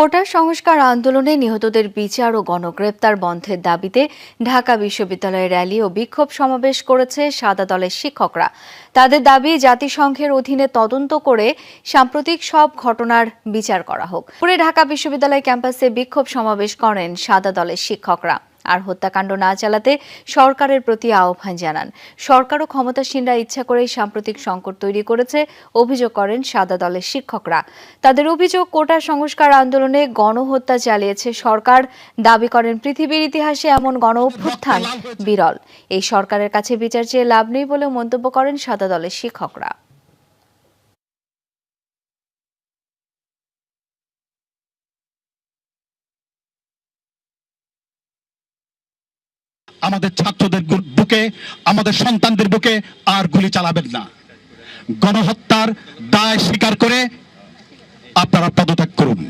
কোটা সংস্কার আন্দোলনে নিহতদের বিচার ও গণগ্রেপ্তার বন্ধের দাবিতে ঢাকা বিশ্ববিদ্যালয়ে র্যালি ও বিক্ষোভ সমাবেশ করেছে সাদা দলের শিক্ষকরা। তাদের দাবি, জাতিসংঘের অধীনে তদন্ত করে সাম্প্রতিক সব ঘটনার বিচার করা হোক। পরে ঢাকা বিশ্ববিদ্যালয় ক্যাম্পাসে বিক্ষোভ সমাবেশ করেন সাদা দলের শিক্ষকরা। আর হত্যাকাণ্ড না চালাতে সরকারের প্রতি আহ্বান জানান। সরকার ও ক্ষমতাসীনরা ইচ্ছা করেই সাম্প্রতিক সংকট তৈরি করেছে, অভিযোগ করেন সাদা দলের শিক্ষকরা। তাদের অভিযোগ, কোটা সংস্কার আন্দোলনে গণহত্যা চালিয়েছে সরকার। দাবি করেন, পৃথিবীর ইতিহাসে এমন গণ অভ্যুত্থান বিরল। এই সরকারের কাছে বিচার চেয়ে লাভ নেই বলে মন্তব্য করেন সাদা দলের শিক্ষকরা। আমাদের ছাত্রদের বুকে, আমাদের সন্তানদের বুকে আর গুলি চালাবেন না। গণহত্যার দায় স্বীকার করে আপনারা পদত্যাগ করুন।